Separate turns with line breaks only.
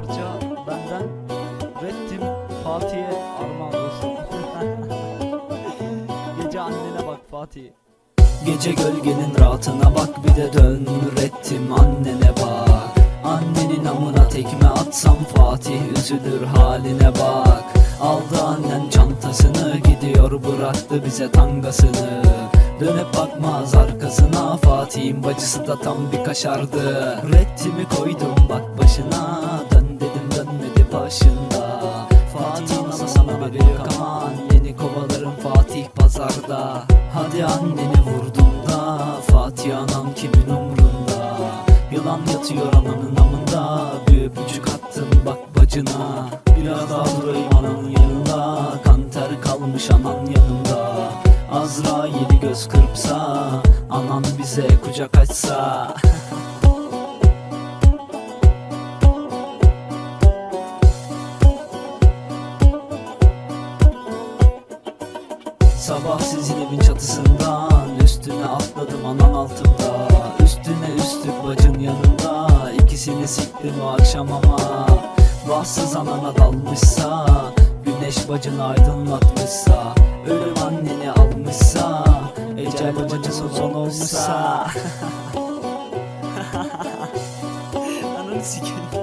parça benden Red Team Fatih'e armağan olsun. Gece annene bak Fatih.
Gece gölgenin rahatına bak bir de dön Rettim annene bak. Annenin amına tekme atsam Fatih üzülür haline bak. Aldı annen çantasını gidiyor bıraktı bize tangasını. Dönüp bakmaz arkasına Fatih'in bacısı da tam bir kaşardı. Rettimi koydum bak başına başında. Fatih'in anasına biri yok ama anneni kovalarım Fatih pazarda. Hadi anneni vurdum da Fatih anam kimin umrunda? Yılan yatıyor ananın amında Bir öpücük attım bak bacına. Biraz daha durayım ananın yanında Kan ter kalmış anan yanımda. Azrail'i göz kırpsa Anan bize kucak açsa Sabah sizin evin çatısından Üstüne atladım anan altımda. Üstüne üstlük bacın yanında İkisini siktim o akşam ama. Bahtsız anana dalmışsa Güneş bacını aydınlatmışsa Ölüm anneni almışsa Ecel bacının son olmuşsa.
Ananı sikerim.